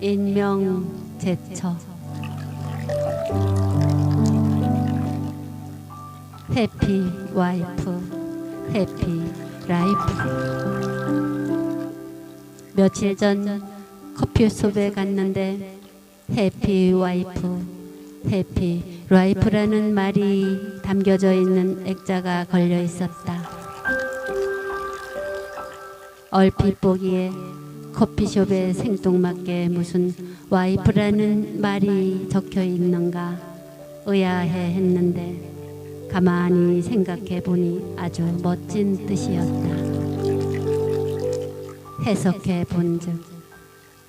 인명 제처. 해피 와이프 해피 라이프. 며칠 전 커피숍에 갔는데 해피 와이프 해피 라이프라는 말이 담겨져 있는 액자가 걸려 있었다. 얼핏 보기에 커피숍에 생뚱맞게 무슨 와이프라는 말이 적혀 있는가 의아해 했는데 가만히 생각해 보니 아주 멋진 뜻이었다. 해석해 본즉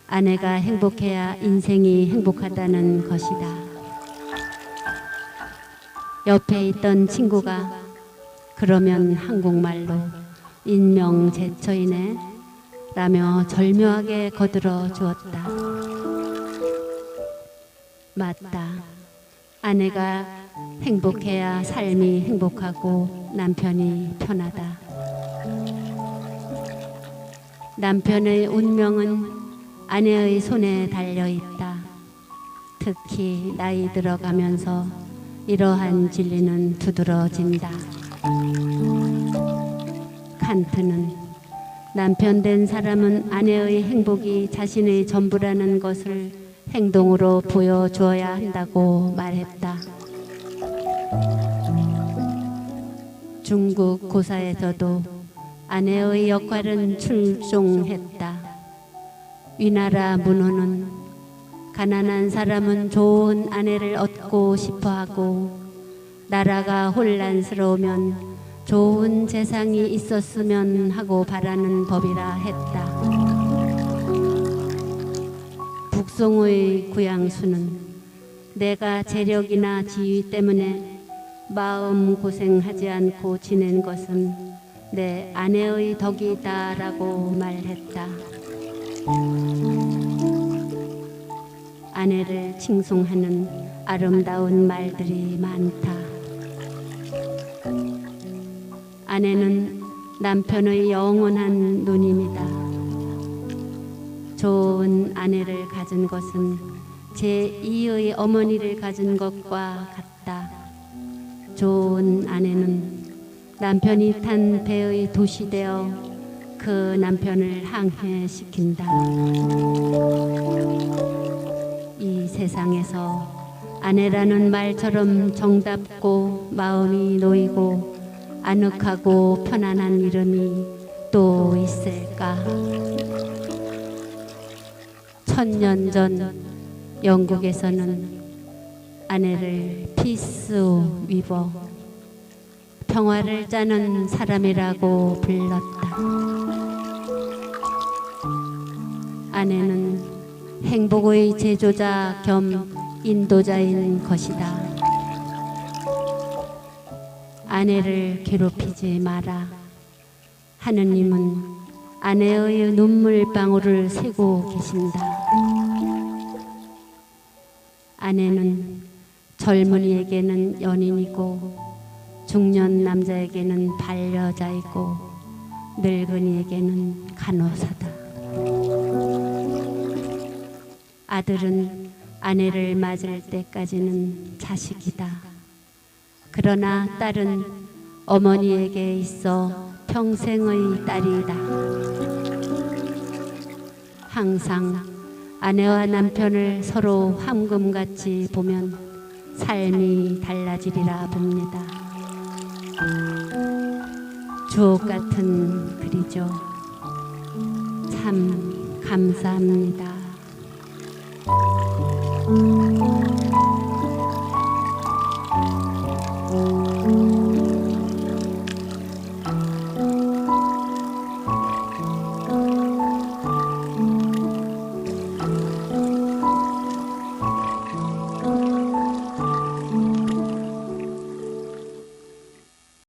아내가 행복해야 인생이 행복하다는 것이다. 옆에 있던 친구가 그러면 한국말로 인명 제처이네 라며 절묘하게 거들어 주었다. 맞다. 아내가 행복해야 삶이 행복하고 남편이 편하다. 남편의 운명은 아내의 손에 달려 있다. 특히 나이 들어가면서 이러한 진리는 두드러진다. 칸트는 남편 된 사람은 아내의 행복이 자신의 전부라는 것을 행동으로 보여주어야 한다고 말했다. 중국 고사에서도 아내의 역할은 출중했다. 위나라 문호는 가난한 사람은 좋은 아내를 얻고 싶어 하고 나라가 혼란스러우면 좋은 재상이 있었으면 하고 바라는 법이라 했다. 북송의 구양수는 내가 재력이나 지위 때문에 마음 고생하지 않고 지낸 것은 내 아내의 덕이다라고 말했다. 아내를 칭송하는 아름다운 말들이 많다. 아내는 남편의 영원한 누님이다. 좋은 아내를 가진 것은 제2의 어머니를 가진 것과 같다. 좋은 아내는 남편이 탄 배의 도시 되어 그 남편을 항해시킨다. 이 세상에서 아내라는 말처럼 정답고 마음이 놓이고 아늑하고 편안한 이름이 또 있을까? 천년 전 영국에서는 아내를 피스 위버 평화를 짜는 사람이라고 불렀다. 아내는 행복의 제조자 겸 인도자인 것이다. 아내를 괴롭히지 마라. 하느님은 아내의 눈물방울을 세고 계신다. 아내는 젊은이에게는 연인이고 중년 남자에게는 반려자이고 늙은이에게는 간호사다. 아들은 아내를 맞을 때까지는 자식이다. 그러나 딸은 어머니에게 있어 평생의 딸이다. 항상 아내와 남편을 서로 황금같이 보면 삶이 달라지리라 봅니다. 주옥 같은 글이죠. 참 감사합니다. Thank you.